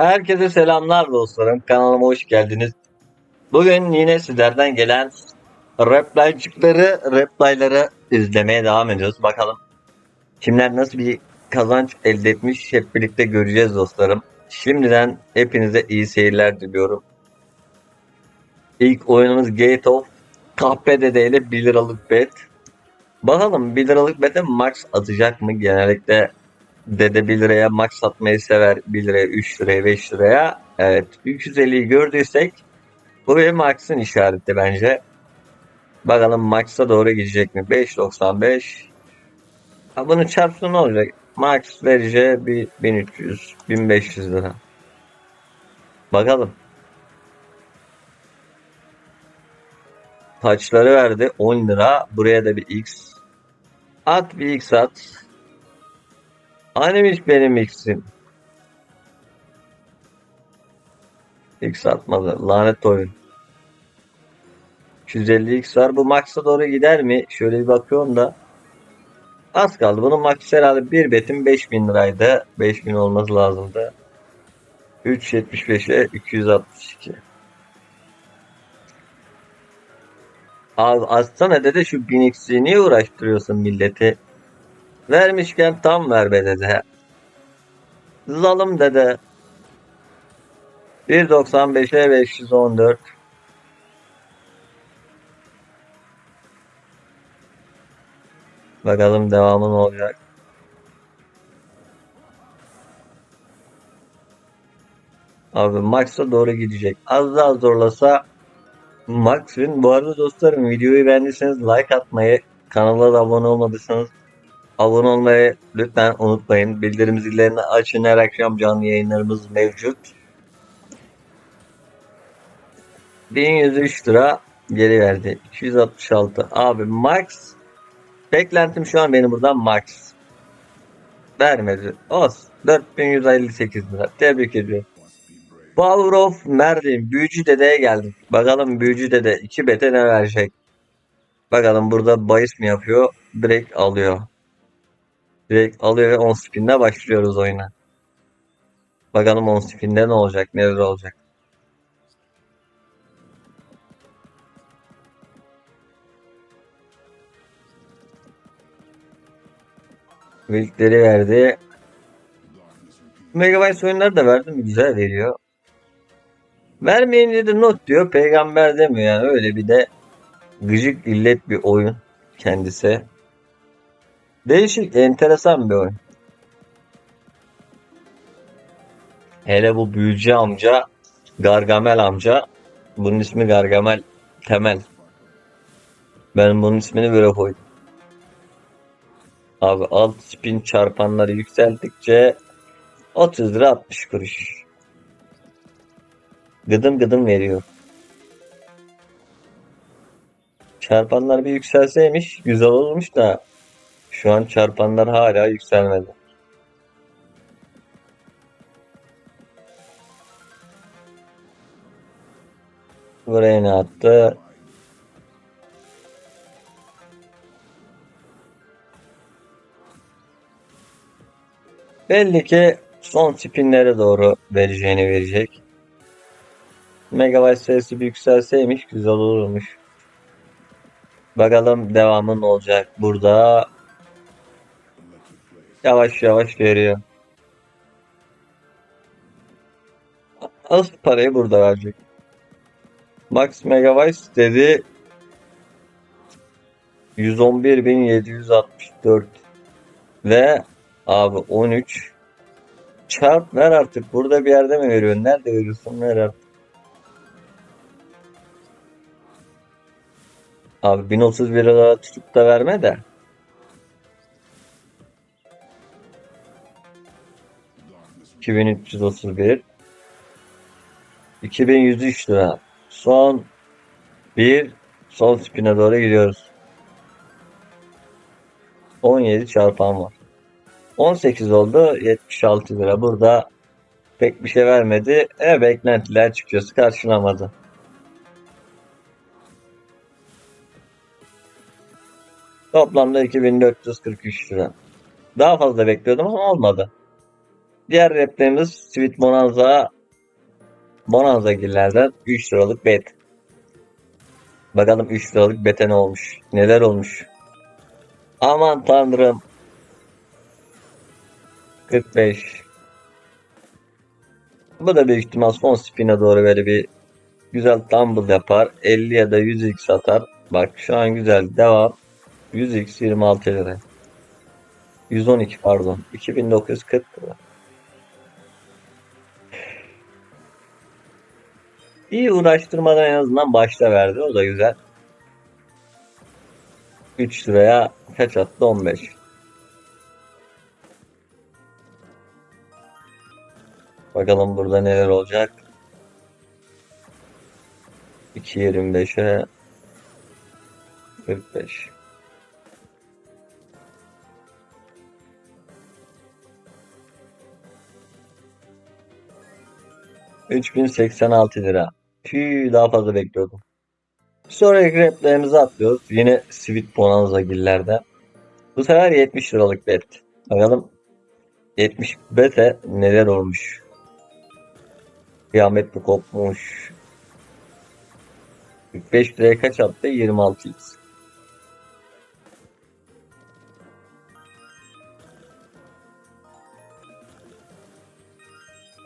Herkese selamlar dostlarım. Kanalıma hoş geldiniz. Bugün yine sizlerden gelen replaycıkları, replayları izlemeye devam ediyoruz. Bakalım kimler nasıl bir kazanç elde etmiş hep birlikte göreceğiz dostlarım. Şimdiden hepinize iyi seyirler diliyorum. İlk oyunumuz Gate of Kahpe Dede ile 1 liralık bet. Bakalım 1 liralık bete max atacak mı? Genellikle Dede 1 liraya max satmayı sever. 1 liraya, 3 liraya, 5 liraya. Evet 350'yi gördüysek bu bir max'ın işareti bence. Bakalım max'a doğru gidecek mi? 5.95 ha bunu çarpsa ne olacak? Max vereceği bir 1300, 1500 lira. Bakalım. Taçları verdi 10 lira. Buraya da bir X. At bir X at. Hanimiş benim X'im. X atmadı. Lanet oyun. 250 X var. Bu max'a doğru gider mi? Şöyle bir bakıyorum da. Az kaldı. Bunun max herhalde bir betim 5000 liraydı. 5000 olması lazımdı. 3.75'e 262. Abi aslında dede şu 1000x'i niye uğraştırıyorsun milleti? Vermişken tam ver be dede. Zalım dede. 1.95'e 514. Bakalım devamı ne olacak. Abi Max'a doğru gidecek. Az daha zorlasa Max'ın. Bu arada dostlarım videoyu beğendiyseniz like atmayı, kanala da abone olmadıysanız abone olmayı lütfen unutmayın. Bildirim zillerini açın. Her akşam canlı yayınlarımız mevcut. 1103 lira geri verdi. 266. Abi Max beklentim şu an benim buradan Max. Vermedi. Olsun. 4158 lira. Tebrik ediyorum. Power of Merlin. Büyücü dedeye geldik. Bakalım büyücü dede 2 bete ne verecek? Bakalım burada bahis mi yapıyor? Direkt alıyor. Direkt alıyor ve 10 spinle başlıyoruz oyuna. Bakalım 10 spinde ne olacak? Neler olacak? Wilkleri verdi. Megabyte oyunları da verdi mi? Güzel veriyor. Vermeyince de not diyor. Peygamber demiyor yani. Öyle bir de gıcık illet bir oyun kendisi. Değişik, enteresan bir oyun. Hele bu büyücü amca, Gargamel amca. Bunun ismi Gargamel Temel. Ben bunun ismini böyle koydum. Abi alt spin çarpanları yükselttikçe 30 lira 60 kuruş. Gıdım gıdım veriyor. Çarpanlar bir yükselseymiş güzel olmuş da şu an çarpanlar hala yükselmedi. Buraya ne attı? Belli ki son spinlere doğru vereceğini verecek. Megabyte sayısı yükselseymiş güzel olurmuş. Bakalım devamı ne olacak burada. Yavaş yavaş veriyor. Az parayı burada verecek. Max Megabyte dedi 111.764 ve abi 13 çarp ver artık burada bir yerde mi veriyorsun? Nerede veriyorsun? Ver artık. Abi 1031 lira tutup da verme de ...2331... ...2103 lira... ...son... ...bir... ...sol spine doğru gidiyoruz... ...17 çarpan var... ...18 oldu... ...76 lira... ...burada... ...pek bir şey vermedi... ...e beklentiler açıkçası karşılamadı... Toplamda 2443 lira. Daha fazla bekliyordum ama olmadı. Diğer replerimiz Sweet Bonanza Bonanza gillerden 3 liralık bet. Bakalım 3 liralık bete ne olmuş? Neler olmuş? Aman tanrım. 45. Bu da büyük ihtimal son spin'e doğru böyle bir güzel tumble yapar. 50 ya da 100x atar. Bak şu an güzel. Devam. 100x 26 lira. 112 pardon. 2940 lira. İyi uğraştırmadan en azından başta verdi. O da güzel. 3 liraya kaç attı? 15. Bakalım burada neler olacak. 2.25'e 45. ...3086 lira. Tüy daha fazla bekliyordum. Sonraki replerimizi atlıyoruz. Yine Sweet Bonanza gillerde. Bu sefer 70 liralık bet. Bakalım 70 bete neler olmuş. Kıyamet mi kopmuş? 45 liraya kaç attı? 26x.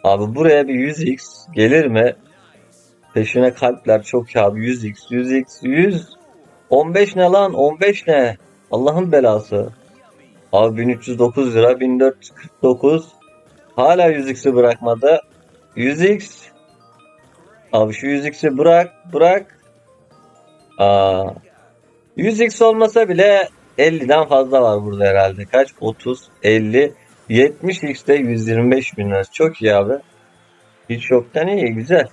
Abi buraya bir 100x gelir mi? Peşine kalpler çok ya abi. 100x 100x 100 15 ne lan? 15 ne? Allah'ın belası. Abi 1309 lira 1449 Hala 100x'i bırakmadı. 100x Abi şu 100x'i bırak bırak. Aa. 100x olmasa bile 50'den fazla var burada herhalde. Kaç? 30 50 70x'te 125 bin lira. Çok iyi abi. Hiç yoktan iyi güzel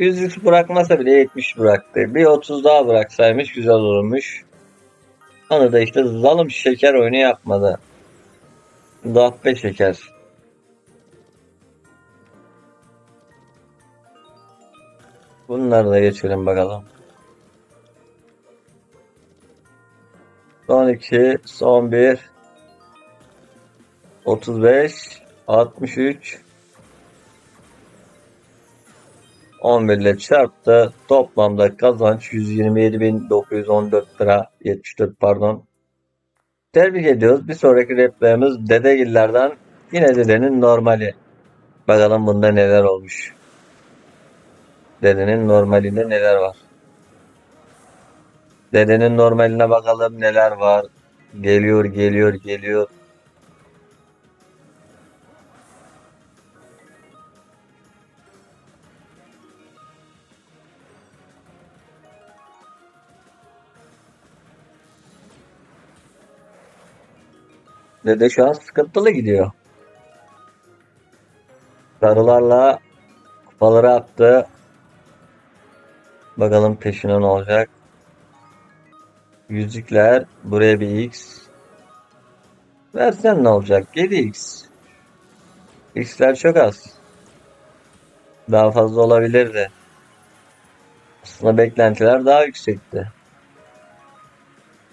100 bırakmasa bile 70 bıraktı. Bir 30 daha bıraksaymış güzel olurmuş. Onu da işte zalim şeker oyunu yapmadı. Dahpe şeker. Bunları da geçelim bakalım. Son 2, son 1. 35, 63, 11 ile çarptı. Toplamda kazanç 127.914 lira 74 pardon. Tebrik ediyoruz. Bir sonraki replerimiz Dedegillerden yine dedenin normali. Bakalım bunda neler olmuş. Dedenin normalinde neler var. Dedenin normaline bakalım neler var. Geliyor geliyor geliyor. Dede şu an sıkıntılı gidiyor. Sarılarla kupaları attı. Bakalım peşine ne olacak. Yüzükler. Buraya bir X. Versen ne olacak? 7X. X'ler çok az. Daha fazla olabilirdi. Aslında beklentiler daha yüksekti.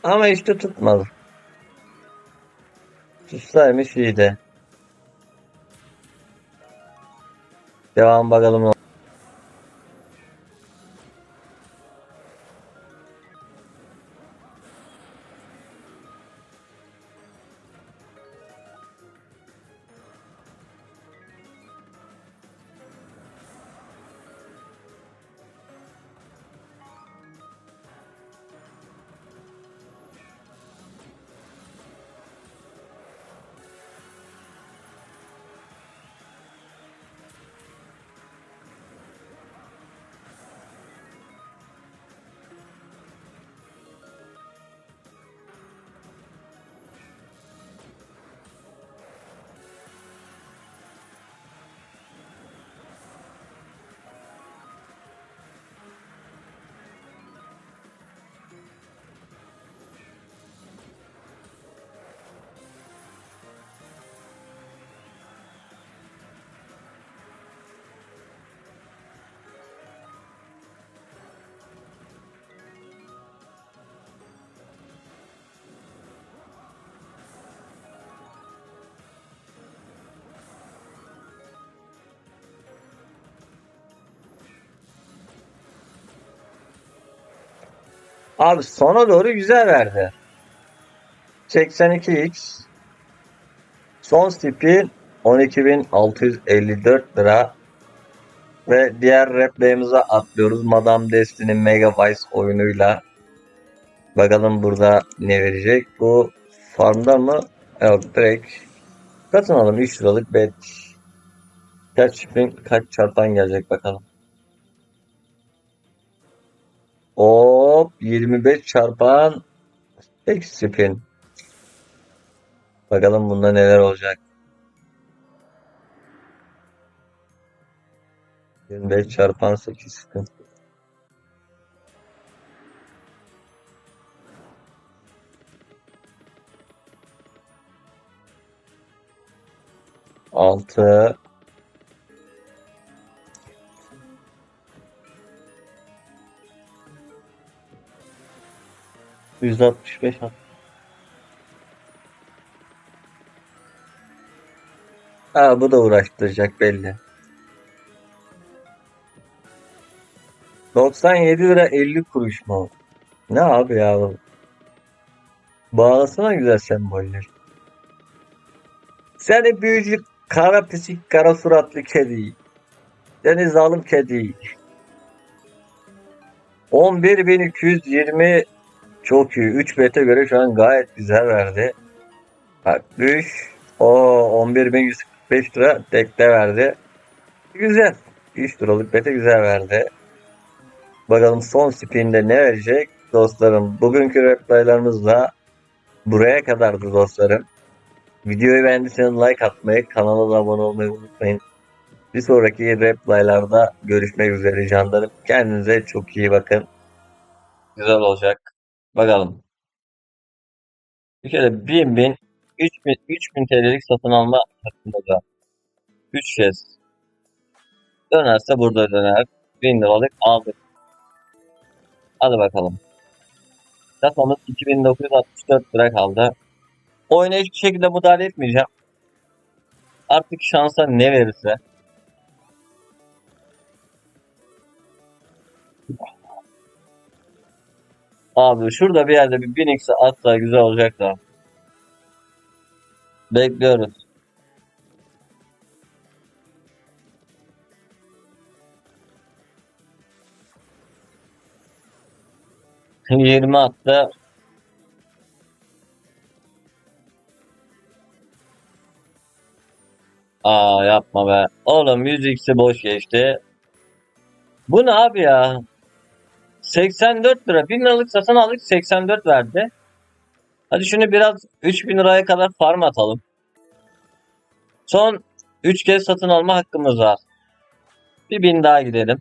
Ama işte tutmadı. Tutsaymış iyiydi. Devam bakalım. Abi sona doğru güzel verdi. 82x son spin 12.654 lira ve diğer replay'imize atlıyoruz. Madame Destiny'nin Mega Vice oyunuyla. Bakalım burada ne verecek. Bu farmda mı? Yok direkt satın alın 3 liralık bet. Kaç spin kaç çarpan gelecek bakalım. Hop 25 çarpan 8 spin. Bakalım bunda neler olacak. 25 çarpan 8 spin. Altı. Yüzde altmış beş at. Ha bu da uğraştıracak belli. 97 lira 50 kuruş mu? Ne abi ya bu? Bağlasana güzel semboller. Seni büyücü kara pisik kara suratlı kedi. Seni zalim kedi. 11.220 çok iyi. 3 bete göre şu an gayet güzel verdi. Bak düş. O 11.145 lira tekte verdi. Güzel. 3 liralık bete güzel verdi. Bakalım son spinde ne verecek? Dostlarım bugünkü replaylarımız da buraya kadardı dostlarım. Videoyu beğendiyseniz like atmayı, kanala da abone olmayı unutmayın. Bir sonraki replaylarda görüşmek üzere canlarım. Kendinize çok iyi bakın. Güzel olacak. Bakalım. Bir kere 1000 bin, 3000, 3000 TL'lik satın alma hakkımız var. 3 kez. Dönerse burada döner. 1000 liralık aldık. Hadi bakalım. Kasmamız 2964 lira kaldı. Oyuna hiçbir şekilde müdahale etmeyeceğim. Artık şansa ne verirse. Abi şurada bir yerde bir 1000x'e atsa güzel olacak da. Bekliyoruz. Yirmi attı. Aa yapma be. Oğlum 100x'i boş geçti. Bu ne abi ya? 84 lira. 1000 liralık satın aldık 84 verdi. Hadi şunu biraz 3000 liraya kadar farm atalım. Son 3 kez satın alma hakkımız var. Bir bin daha gidelim.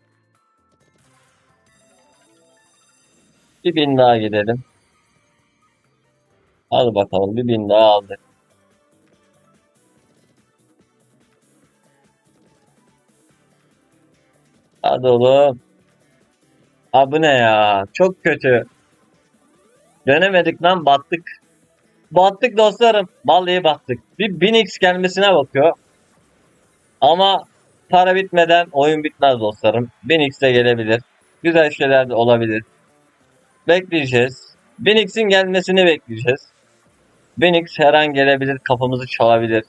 Bir bin daha gidelim. Hadi bakalım bir bin daha aldık. Hadi oğlum. Abi ne ya? Çok kötü. Dönemedik lan battık. Battık dostlarım. Vallahi battık. Bir 1000x gelmesine bakıyor. Ama para bitmeden oyun bitmez dostlarım. 1000x de gelebilir. Güzel şeyler de olabilir. Bekleyeceğiz. 1000x'in gelmesini bekleyeceğiz. 1000x her an gelebilir. Kafamızı çalabilir.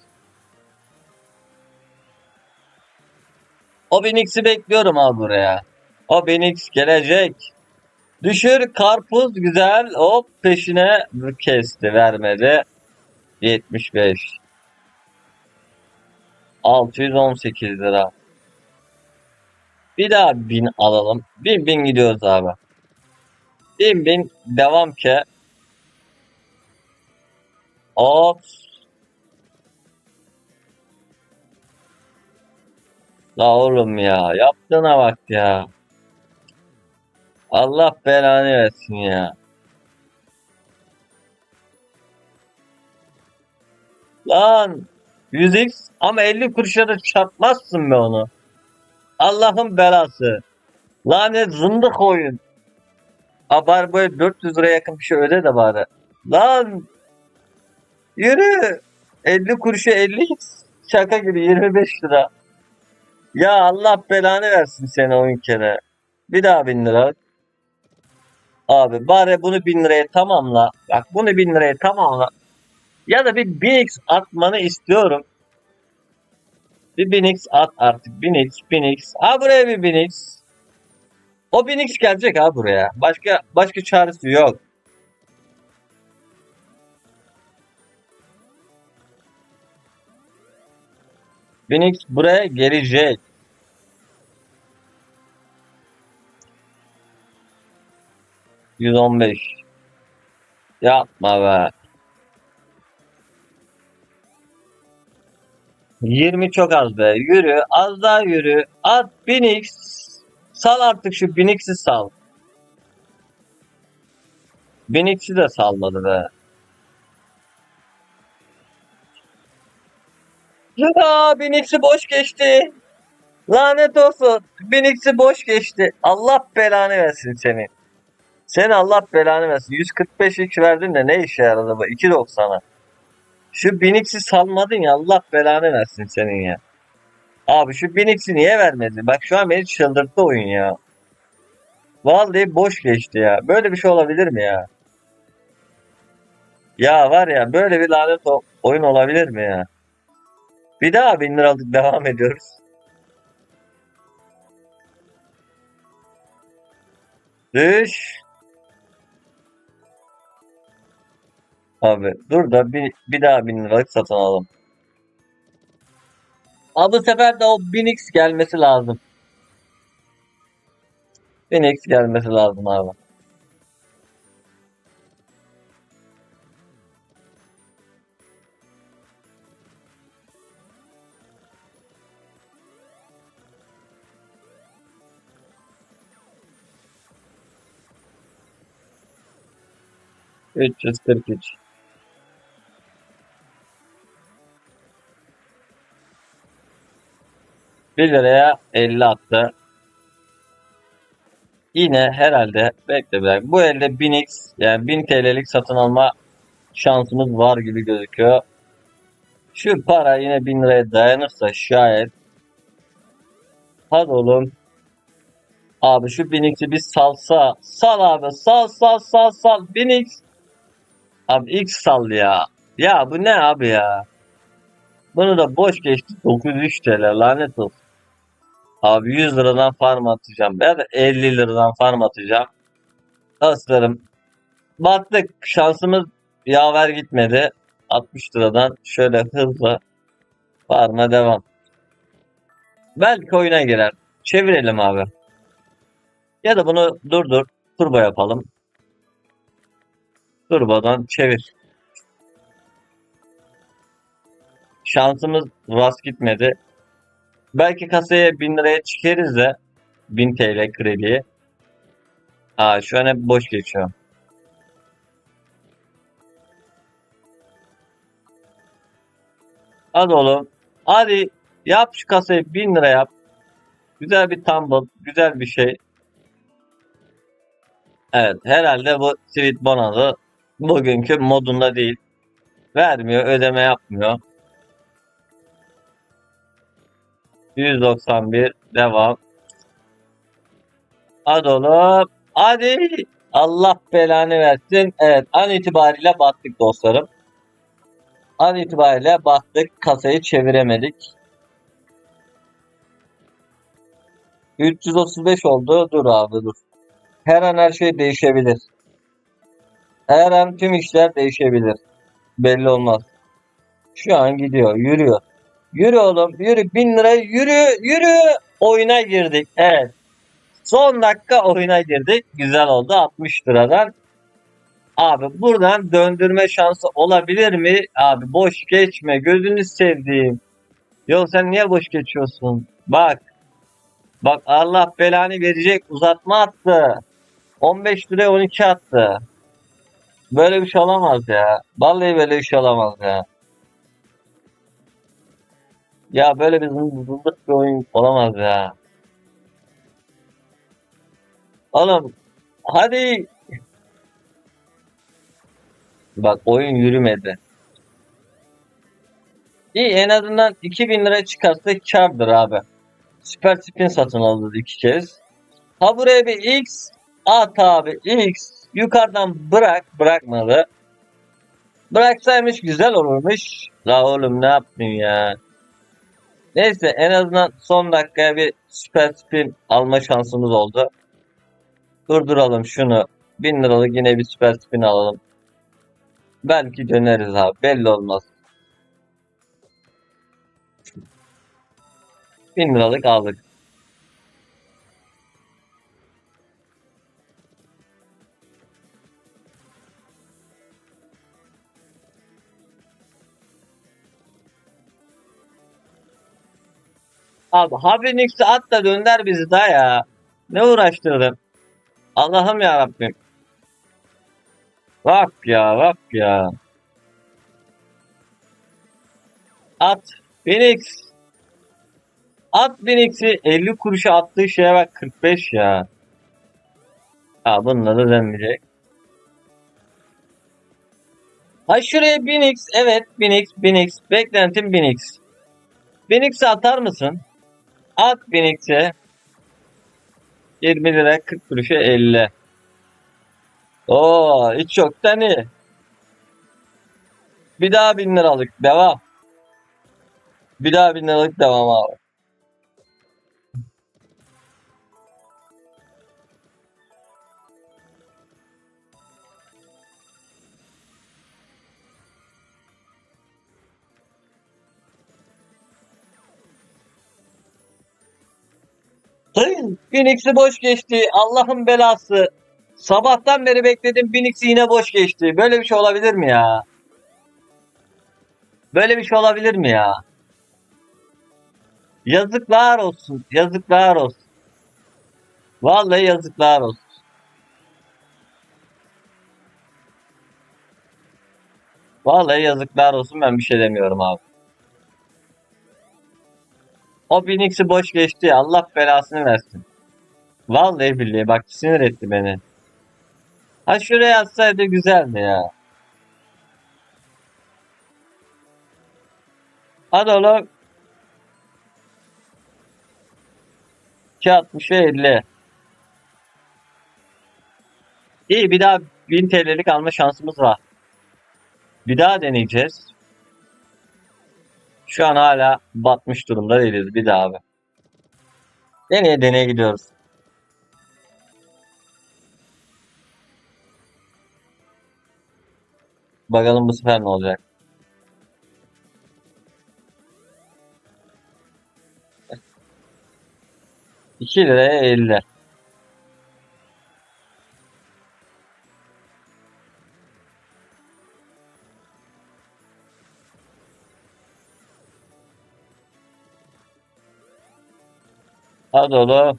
O 1000x'i bekliyorum abi buraya. O 1000x gelecek. Düşür karpuz güzel. Hop peşine kesti vermedi. 75. 618 lira. Bir daha 1000 alalım. 1000 1000 gidiyoruz abi. 1000 1000 devam ki. Hop. La oğlum ya. Yaptığına bak ya. Allah belanı versin ya. Lan 100x ama 50 kuruşa da çarpmazsın be onu. Allah'ın belası. Lanet zındık oyun. Abar böyle 400 liraya yakın bir şey öde de bari. Lan yürü. 50 kuruşa 50x. Şaka gibi 25 lira. Ya Allah belanı versin seni oyun kere. Bir daha 1000 lira. Abi bari bunu 1000 liraya tamamla. Bak bunu 1000 liraya tamamla. Ya da bir 1000x atmanı istiyorum. Bir 1000x at artık. 1000x, 1000x. Ha buraya bir 1000x. O 1000x gelecek ha buraya. Başka başka çaresi yok. Phoenix buraya gelecek. Yüz on beş. Yapma be. Yirmi çok az be. Yürü. Az daha yürü. At Phoenix. Sal artık şu Phoenix'i sal. Phoenix'i de salmadı be. Ya Phoenix'i boş geçti. Lanet olsun. Phoenix'i boş geçti. Allah belanı versin seni. Sen Allah belanı versin. 145 x verdin de ne işe yaradı bu? 2.90'a. Şu Phoenix'i salmadın ya Allah belanı versin senin ya. Abi şu Phoenix'i niye vermedin? Bak şu an beni çıldırttı oyun ya. Vallahi boş geçti ya. Böyle bir şey olabilir mi ya? Ya var ya böyle bir lanet oyun olabilir mi ya? Bir daha 1000 liralık devam ediyoruz. Düş. Abi dur da bir, bir daha 1000 liralık satın alalım. Abi bu sefer de o 1000x gelmesi lazım. 1000x gelmesi lazım abi. Üç yüz kırk üç. Bir liraya 50 attı. Yine herhalde bekle bir. Bu elde 1000x yani 1000 TL'lik satın alma şansımız var gibi gözüküyor. Şu para yine 1000 liraya dayanırsa şayet. Hadi oğlum. Abi şu 1000x'i bir salsa. Sal abi sal sal sal sal. 1000x. Abi x sal ya. Ya bu ne abi ya? Bunu da boş geçti. 903 TL lanet olsun. Abi 100 liradan farm atacağım. Ya da 50 liradan farm atacağım. Aslarım. Battık. Şansımız yaver gitmedi. 60 liradan şöyle hızla farma devam. Belki oyuna girer. Çevirelim abi. Ya da bunu durdur. Turbo yapalım. Turbodan çevir. Şansımız rast gitmedi. Belki kasaya 1000 liraya çıkarız da 1000 TL krediye. Aa şu an hep boş geçiyor. Hadi oğlum. Hadi yap şu kasayı 1000 lira yap. Güzel bir tumble, güzel bir şey. Evet herhalde bu Sweet Bonanza bugünkü modunda değil. Vermiyor, ödeme yapmıyor. 191 devam. Hadi oğlum. Hadi. Allah belanı versin. Evet an itibariyle battık dostlarım. An itibariyle battık. Kasayı çeviremedik. 335 oldu. Dur abi dur. Her an her şey değişebilir. Her an tüm işler değişebilir. Belli olmaz. Şu an gidiyor. Yürüyor. Yürü oğlum. Yürü. 1000 lira yürü. Yürü. Oyuna girdik. Evet. Son dakika oyuna girdik. Güzel oldu. 60 liradan. Abi buradan döndürme şansı olabilir mi? Abi boş geçme. Gözünü sevdiğim. Yok sen niye boş geçiyorsun? Bak. Bak Allah belanı verecek. Uzatma attı. 15 liraya 12 attı. Böyle bir şey olamaz ya. Vallahi böyle bir şey olamaz ya. Ya böyle bir zımbırtılık bir oyun olamaz ya. Oğlum hadi. Bak oyun yürümedi. İyi en azından 2000 lira çıkarsa kârdır abi. Süper spin satın aldı iki kez. Ha buraya bir X. At abi X yukarıdan bırak bırakmadı. Bıraksaymış güzel olurmuş. La oğlum ne yaptın ya? Neyse en azından son dakikaya bir süper spin alma şansımız oldu. Durduralım şunu. 1000 liralık yine bir süper spin alalım. Belki döneriz abi. Belli olmaz. 1000 liralık aldık. Abi Habinix'i at da dönder bizi daha ya. Ne uğraştırdın? Allah'ım ya Rabbim. Bak ya bak ya. At Phoenix. At Phoenix'i 50 kuruşa attığı şeye bak 45 ya. Ha bununla da denmeyecek. Ha şuraya Phoenix. Evet Phoenix Phoenix. Beklentim Phoenix. Phoenix'i atar mısın? At Phoenix'e. 20 lira 40 kuruşa 50. Oo hiç yoktan iyi. Bir daha 1000 liralık devam. Bir daha 1000 liralık devam abi. Phoenix'i boş geçti. Allah'ın belası. Sabahtan beri bekledim. Phoenix'i yine boş geçti. Böyle bir şey olabilir mi ya? Böyle bir şey olabilir mi ya? Yazıklar olsun. Yazıklar olsun. Vallahi yazıklar olsun. Vallahi yazıklar olsun. Ben bir şey demiyorum abi. O Phoenix'i boş geçti. Allah belasını versin. Vallahi billahi bak sinir etti beni. Ha şuraya atsaydı güzeldi ya. Hadi oğlum. 260 ve 50. İyi bir daha 1000 TL'lik alma şansımız var. Bir daha deneyeceğiz. Şu an hala batmış durumda değiliz. Bir daha abi. Deneye deneye gidiyoruz. Bakalım bu sefer ne olacak. İki liraya 50. Hadi.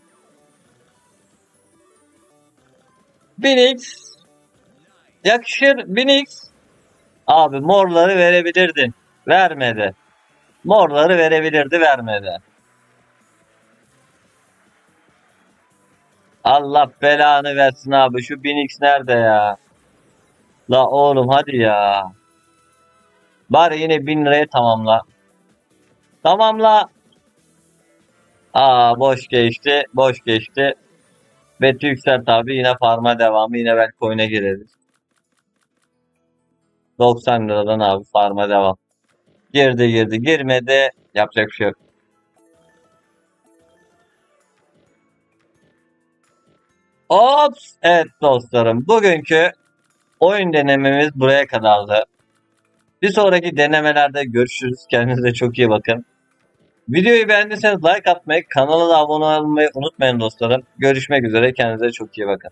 Binix. Yakışır Binix. Abi morları verebilirdin. Vermedi. Morları verebilirdi vermedi. Allah belanı versin abi. Şu Binix nerede ya? La oğlum hadi ya. Bari yine 1000 liraya tamamla. Tamamla. Aa boş geçti. Boş geçti. Betü Yükselt abi yine farma devamı. Yine belki oyuna gireriz. 90 liradan abi farma devam. Girdi girdi girmedi. Yapacak bir şey yok. Ops! Evet dostlarım. Bugünkü oyun denememiz buraya kadardı. Bir sonraki denemelerde görüşürüz. Kendinize çok iyi bakın. Videoyu beğendiyseniz like atmayı, kanala da abone olmayı unutmayın dostlarım. Görüşmek üzere. Kendinize çok iyi bakın.